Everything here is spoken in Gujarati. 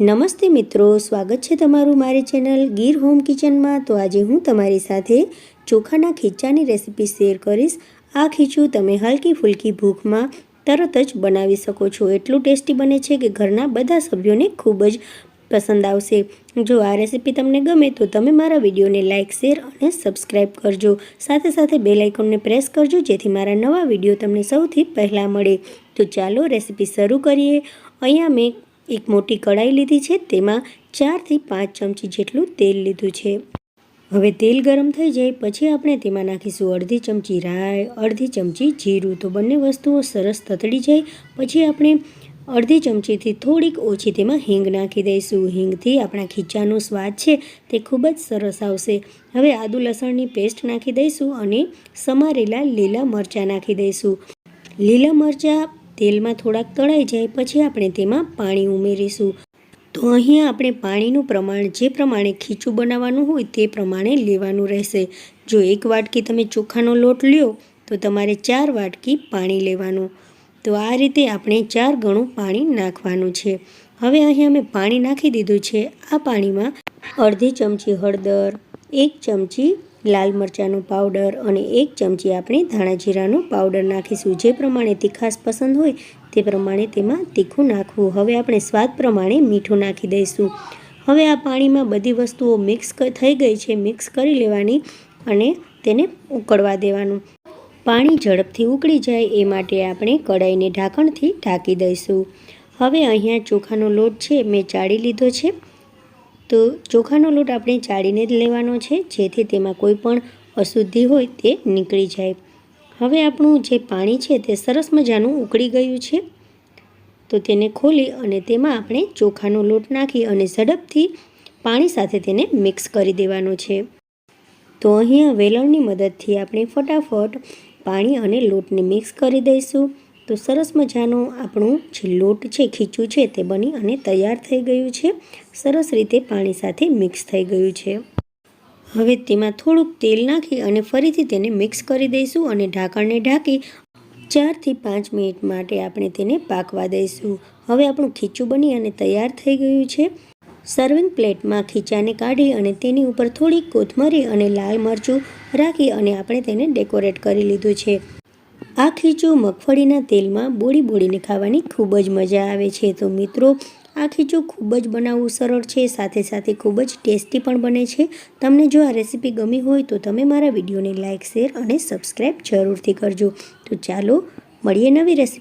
નમસ્તે મિત્રો, સ્વાગત છે તમારું મારી ચેનલ ગીર હોમ કિચનમાં. તો આજે હું તમારી સાથે ચોખાના ખીચાની રેસીપી શેર કરીશ. આ ખીચું તમે હલકી ફૂલકી ભૂખમાં તરત જ બનાવી શકો છો. એટલું ટેસ્ટી બને છે કે ઘરના બધા સભ્યોને ખૂબ જ પસંદ આવશે. જો આ રેસીપી તમને ગમે તો તમે મારા વિડીયોને લાઇક શેર અને સબસ્ક્રાઈબ કરજો. સાથે સાથે બે લાઇકોનને પ્રેસ કરજો જેથી મારા નવા વીડિયો તમને સૌથી પહેલાં મળે. તો ચાલો રેસીપી શરૂ કરીએ. અહીંયા મેં એક મોટી કઢાઈ લીધી છે, તેમાં ચારથી પાંચ ચમચી જેટલું તેલ લીધું છે. હવે તેલ ગરમ થઈ જાય પછી આપણે તેમાં નાખીશું અડધી ચમચી રાય અડધી ચમચી જીરું. તો બંને વસ્તુઓ સરસ તતડી જાય પછી આપણે અડધી ચમચીથી થોડીક ઓછી તેમાં હિંગ નાખી દઈશું. હિંગથી આપણા ખીચાનો સ્વાદ છે, તે ખૂબ જ સરસ આવશે. હવે આદુ લસણની પેસ્ટ નાખી દઈશું અને સમારેલા લીલા મરચાં નાખી દઈશું. લીલા મરચાં તેલમાં થોડાક તળાઈ જાય પછી આપણે તેમાં પાણી ઉમેરીશું. તો અહીંયા આપણે પાણીનું પ્રમાણ જે પ્રમાણે ખીચું બનાવવાનું હોય તે પ્રમાણે લેવાનું રહેશે. જો એક વાટકી તમે ચોખાનો લોટ લ્યો, તો તમારે ચાર વાટકી પાણી લેવાનું. તો આ રીતે આપણે ચાર ગણું પાણી નાખવાનું છે. હવે અહીંયા અમે પાણી નાખી દીધું છે. આ પાણીમાં અડધી ચમચી હળદર, એક ચમચી લાલ મરચાંનો પાવડર અને એક ચમચી આપણે ધાણા જીરાનો પાવડર નાખીશું. જે પ્રમાણે તીખાશ પસંદ હોય તે પ્રમાણે તેમાં તીખું નાખવું. હવે આપણે સ્વાદ પ્રમાણે મીઠું નાખી દઈશું. હવે આ પાણીમાં બધી વસ્તુઓ મિક્સ થઈ ગઈ છે. મિક્સ કરી લેવાની અને તેને ઉકળવા દેવાનું. પાણી ઝડપથી ઉકળી જાય એ માટે આપણે કડાઈને ઢાંકણથી ઢાંકી દઈશું. હવે અહીંયા ચોખાનો લોટ છે. મેં ચાળી લીધો છે. તો ચોખાનો લોટ આપણે ચાળીને જ લેવાનો છે, જેથી તેમાં કોઈ પણ અશુદ્ધિ હોય તે નીકળી જાય. હવે આપણું જે પાણી છે તે સરસ મજાનું ઉકળી ગયું છે. તો તેને ખોલી અને તેમાં આપણે ચોખાનો લોટ નાખી અને ઝડપથી પાણી સાથે તેને મિક્સ કરી દેવાનો છે. તો અહીંયા વેલણની મદદથી આપણે ફટાફટ પાણી અને લોટને મિક્સ કરી દઈશું. તો સરસ મજાનું આપણું જે લોટ છે ખીચું છે તે બની અને તૈયાર થઈ ગયું છે. સરસ રીતે પાણી સાથે મિક્સ થઈ ગયું છે. હવે તેમાં થોડુંક તેલ નાખી અને ફરીથી તેને મિક્સ કરી દઈશું અને ઢાંકણને ઢાંકી ચારથી પાંચ મિનિટ માટે આપણે તેને પાકવા દઈશું. હવે આપણું ખીચું બની અને તૈયાર થઈ ગયું છે. સર્વિંગ પ્લેટમાં ખીચાને કાઢી અને તેની ઉપર થોડીક કોથમરી અને લાલ મરચું રાખી અને આપણે તેને ડેકોરેટ કરી લીધું છે. આ ખીચું મગફળીના તેલમાં બોળી બોળીને ખાવાની ખૂબ જ મજા આવે છે. તો મિત્રો, આ ખીચું ખૂબ જ બનાવવું સરળ છે, સાથે સાથે ખૂબ જ ટેસ્ટી પણ બને છે. તમને જો આ રેસીપી ગમી હોય તો તમે મારા વિડીયોને લાઇક શેર અને સબસ્ક્રાઈબ જરૂરથી કરજો. તો ચાલો, મળીએ નવી રેસીપી